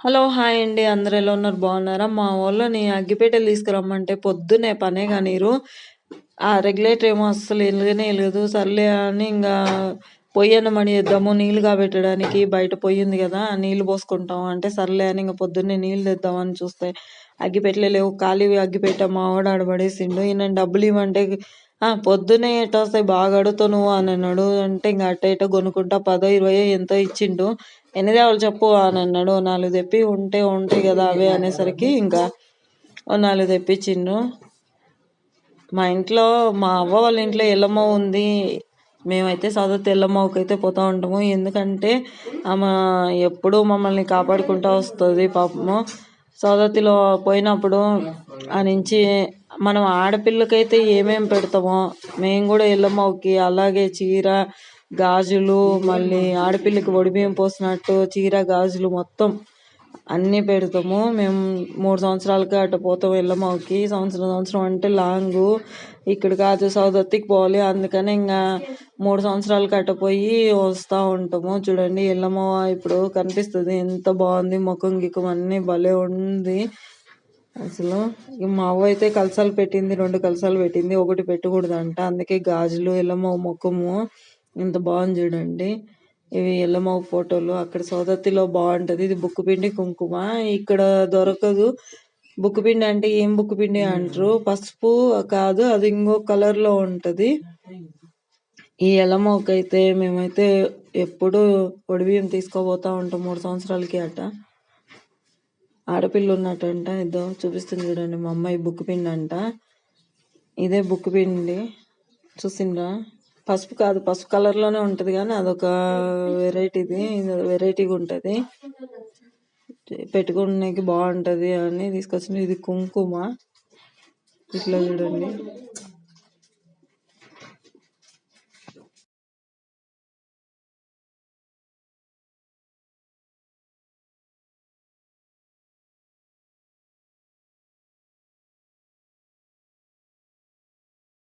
Hello hi అండి. అందరు ఎలా ఉన్నారు? బాగున్నారా? మా వాళ్ళని అగ్గిపేటలు తీసుకురమ్మంటే పొద్దునే పనే కానీరు. ఆ రెగ్యులేటర్ ఏమో అస్సలు ఎలుగనే వెలగదు. సర్లే అని ఇంకా పొయ్యి అన్నమని చేద్దాము. నీళ్ళు కాబెట్టడానికి బయట పొయ్యి ఉంది కదా నీళ్ళు పోసుకుంటాం అంటే సర్లే అని ఇంకా పొద్దున్నే నీళ్ళు తెద్దామని చూస్తే అగ్గిపెట్టలే లేవు. ఖాళీ అగ్గిపెట్ట మా వాడు ఆడబడేసిండు ఈయన డబ్బులు ఇవ్వమంటే పొద్దునే ఎట్ట వస్తాయి బాగా అడుగుతావు నువ్వు అని అన్నాడు. అంటే ఇంకా అట్ట ఇట్ట కొనుక్కుంటా పదో ఇరవై ఎంతో ఇచ్చిండు. ఎన్ని తేవాలి చెప్పు అని అన్నాడు. నాలుగు తెప్పి ఉంటే ఉంటాయి కదా అవే అనేసరికి ఇంకా ఓ నాలుగు తెప్పించిండు. మా ఇంట్లో మా అవ్వ వాళ్ళ ఇంట్లో ఎల్లమ్మ ఉంది. మేమైతే సదత్ ఎల్లమ్మకి అయితే పోతూ ఉంటాము. ఎందుకంటే ఆమె ఎప్పుడూ మమ్మల్ని కాపాడుకుంటూ వస్తుంది పాపము. సోదతిలో పోయినప్పుడు ఆ నుంచి మనం ఆడపిల్లకైతే ఏమేమి పెడతామో మేము కూడా ఎల్లమ్మకి అలాగే చీర గాజులు మళ్ళీ ఆడపిల్లకి ఒడిబియ్యం పోసినట్టు చీర గాజులు మొత్తం అన్నీ పెడతాము. మేము మూడు సంవత్సరాలకి అటు పోతాం ఎల్లమ్మకి సంవత్సరం సంవత్సరం అంటే లాంగు. ఇక్కడ కాదు సౌదత్తికి పోవాలి. అందుకని ఇంకా మూడు సంవత్సరాలకి అటు పోయి వస్తూ ఉంటాము. చూడండి ఎల్లమ్మ ఇప్పుడు కనిపిస్తుంది. ఎంత బాగుంది ముఖం గిఖం అన్నీ భలే ఉంది. అసలు మా అవ్వ అయితే కలసాలు పెట్టింది రెండు కలసాలు పెట్టింది. ఒకటి పెట్టకూడదంట. అందుకే గాజులు ఎల్లమ్మ ముఖము ఇంత బాగుంది చూడండి. ఇవి ఎల్లమ్మ ఫోటోలు. అక్కడ సౌదత్తిలో బాగుంటది. ఇది బుక్కు పిండి కుంకుమ. ఇక్కడ దొరకదు. బుక్కు పిండి అంటే ఏం బుక్కు పిండి అంటారు? పసుపు కాదు అది ఇంకో కలర్లో ఉంటది. ఈ ఎల్లమ్మకి అయితే మేమైతే ఎప్పుడు ఒడిబియ్యం తీసుకోబోతా ఉంటాం మూడు సంవత్సరాలకి అట. ఆడపిల్ల ఉన్నట్టంట. ఇదో చూపిస్తుంది చూడండి మా అమ్మాయి బుక్ పిండి అంట ఇదే బుక్ పిండి. చూసిండ్రా? పసుపు కాదు పసుపు కలర్లోనే ఉంటది కానీ అదొక వెరైటీది వెరైటీగా ఉంటది. పెట్టుకునేకి బాగుంటది అని తీసుకొచ్చింది. ఇది కుంకుమ. ఇట్లా చూడండి.